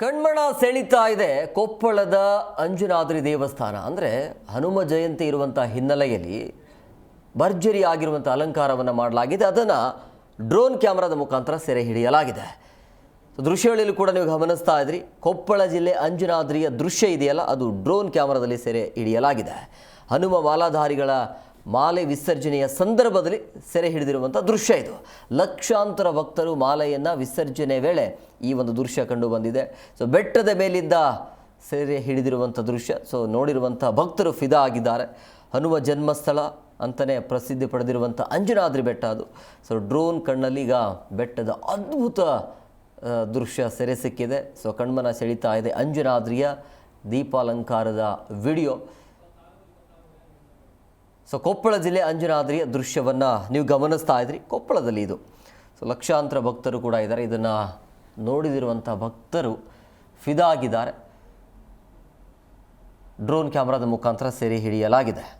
ಕಣ್ಮಣ ಸೆಳೀತಾ ಇದೆ ಕೊಪ್ಪಳದ ಅಂಜುನಾದ್ರಿ ದೇವಸ್ಥಾನ. ಅಂದರೆ ಹನುಮ ಜಯಂತಿ ಇರುವಂಥ ಹಿನ್ನೆಲೆಯಲ್ಲಿ ಭರ್ಜರಿ ಆಗಿರುವಂಥ ಅಲಂಕಾರವನ್ನು ಮಾಡಲಾಗಿದೆ. ಅದನ್ನು ಡ್ರೋನ್ ಕ್ಯಾಮ್ರಾದ ಮುಖಾಂತರ ಸೆರೆ ಹಿಡಿಯಲಾಗಿದೆ. ದೃಶ್ಯಗಳಲ್ಲಿ ಕೂಡ ನೀವು ಗಮನಿಸ್ತಾ ಇದ್ರಿ, ಕೊಪ್ಪಳ ಜಿಲ್ಲೆ ಅಂಜುನಾದ್ರಿಯ ದೃಶ್ಯ ಇದೆಯಲ್ಲ, ಅದು ಡ್ರೋನ್ ಕ್ಯಾಮ್ರಾದಲ್ಲಿ ಸೆರೆ ಹಿಡಿಯಲಾಗಿದೆ. ಹನುಮ ಮಾಲಾಧಾರಿಗಳ ಮಾಲೆ ವಿಸರ್ಜನೆಯ ಸಂದರ್ಭದಲ್ಲಿ ಸೆರೆ ಹಿಡಿದಿರುವಂಥ ದೃಶ್ಯ ಇದು. ಲಕ್ಷಾಂತರ ಭಕ್ತರು ಮಾಲೆಯನ್ನು ವಿಸರ್ಜನೆ ವೇಳೆ ಈ ಒಂದು ದೃಶ್ಯ ಕಂಡು ಬಂದಿದೆ. ಸೊ ಬೆಟ್ಟದ ಮೇಲಿದ್ದ ಸೆರೆ ಹಿಡಿದಿರುವಂಥ ದೃಶ್ಯ. ಸೊ ನೋಡಿರುವಂಥ ಭಕ್ತರು ಫಿದಾ ಆಗಿದ್ದಾರೆ. ಹನುಮ ಜನ್ಮಸ್ಥಳ ಅಂತಲೇ ಪ್ರಸಿದ್ಧಿ ಪಡೆದಿರುವಂಥ ಅಂಜನಾದ್ರಿ ಬೆಟ್ಟ ಅದು. ಸೊ ಡ್ರೋನ್ ಕಣ್ಣಲ್ಲಿ ಈಗ ಬೆಟ್ಟದ ಅದ್ಭುತ ದೃಶ್ಯ ಸೆರೆ ಸಿಕ್ಕಿದೆ. ಸೊ ಕಣ್ಮನ ಸೆಳೀತಾ ಇದೆ ಅಂಜನಾದ್ರಿಯ ದೀಪಾಲಂಕಾರದ ವಿಡಿಯೋ. ಸೊ ಕೊಪ್ಪಳ ಜಿಲ್ಲೆ ಅಂಜನಾದ್ರಿಯ ದೃಶ್ಯವನ್ನು ನೀವು ಗಮನಿಸ್ತಾ ಇದ್ರಿ. ಕೊಪ್ಪಳದಲ್ಲಿ ಇದು. ಸೊ ಲಕ್ಷಾಂತರ ಭಕ್ತರು ಕೂಡ ಇದ್ದಾರೆ. ಇದನ್ನು ನೋಡಿದಿರುವಂಥ ಭಕ್ತರು ಫಿದಾಗಿದ್ದಾರೆ. ಡ್ರೋನ್ ಕ್ಯಾಮ್ರಾದ ಮುಖಾಂತರ ಸೆರೆ ಹಿಡಿಯಲಾಗಿದೆ.